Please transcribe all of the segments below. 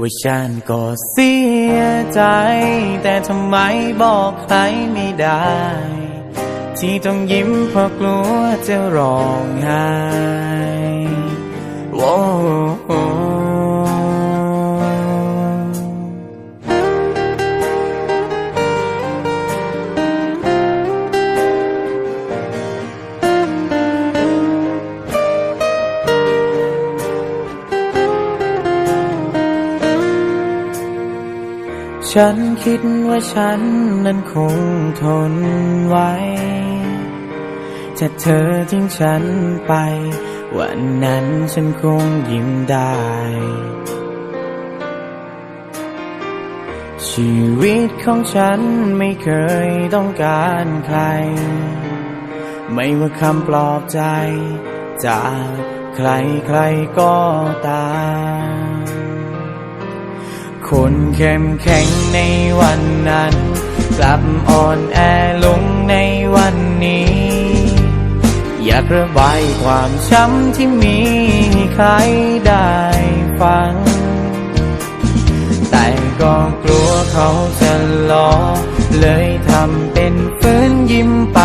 ว่าฉันก็เสียใจ แต่ทำไมบอกใครไม่ได้ ที่ต้องยิ้มเพราะกลัวจะร้องไห้โอ้ ฉันคิดว่าฉันนั้นคงทนไว้ ถ้าเธอทิ้งฉันไป วันนั้นฉันคงยิ้มได้ ชีวิตของฉันไม่เคยต้องการใคร ไม่ว่าคำปลอบใจ จากใครใครก็ตาม คนเข้มแข็งในวันนั้น กลับอ่อนแอลงในวันนี้ อยากระบายความช้ำที่มีให้ใครได้ฟัง แต่ก็กลัวเขาจะล้อ เลยทำเป็นฟื้นยิ้มไป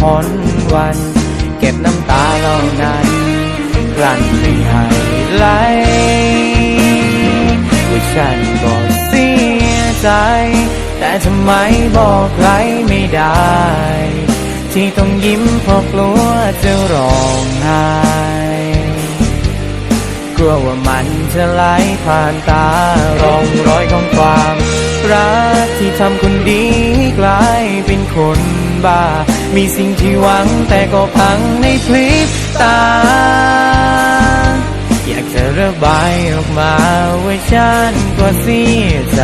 พ้นวัน เก็บน้ำตาเหล่านั้นกลั้นไม่ให้ไหล ฉันก็เสียใจ แต่ทำไมบอกใครไม่ได้ ที่ต้องยิ้มเพราะกลัวจะร้องไห้กลัวว่ามันจะไหลผ่านตาร่องรอยของความรักที่ทำคนดีกลายเป็นคนบ้า มีสิ่งที่หวังแต่ก็พังในพลิบตา บายออกมาว่าฉันก็เสียใจ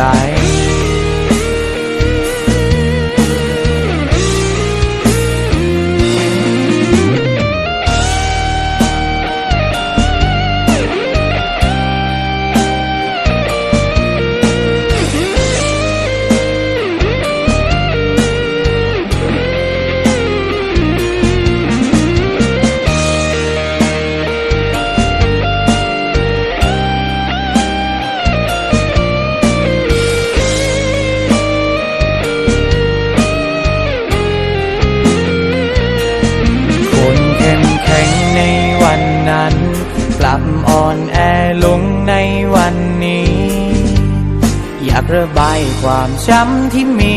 ากระบายความช้ำที่มี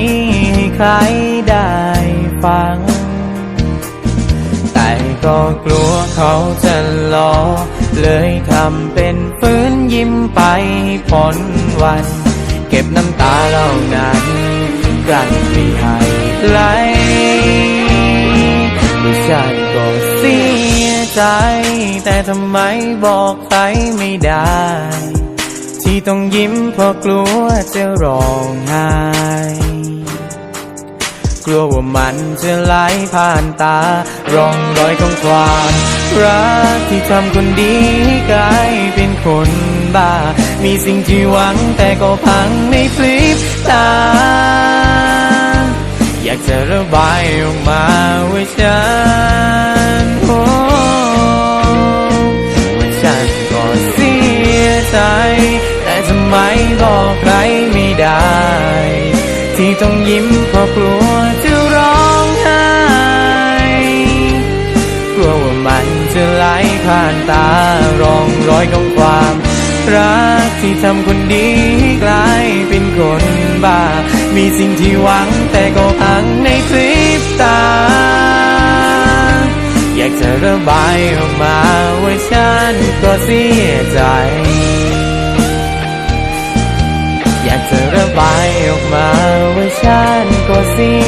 ให้ใครได้ฟัง แต่ก็กลัวเขาจะล้อ เลยทำเป็นฟื้นยิ้มไปพ้นวัน เก็บน้ำตาเหล่านั้นกลั้นไม่ให้ไหลว่ฉันก็เสียใจ แต่ทำไมบอกใครไม่ได้ ที่ต้องยิ้มเพราะกลัวจะร้องไห้กลัวว่ามันจะไหลผ่านตา ร่องรอยของความรักที่ทำคนดีให้กลายเป็นคนบ้า มีสิ่งที่หวังแต่ก็พังในพลิบตา อยากจะระบายออกมาว่าฉัน ทำไมบอกใครไม่ได้ ที่ต้องยิ้มเพราะกลัวจะร้องไห้กลัวว่ามันจะไหลผ่านตารองรอยของความรักที่ทำคนดีกลายเป็นคนบ้า มีสิ่งที่หวังแต่ก็พังในพริบตา อยากจะระบายออกมาว่าฉันก็เสียใจ จะระบายออกมาว่าฉันก็เสีย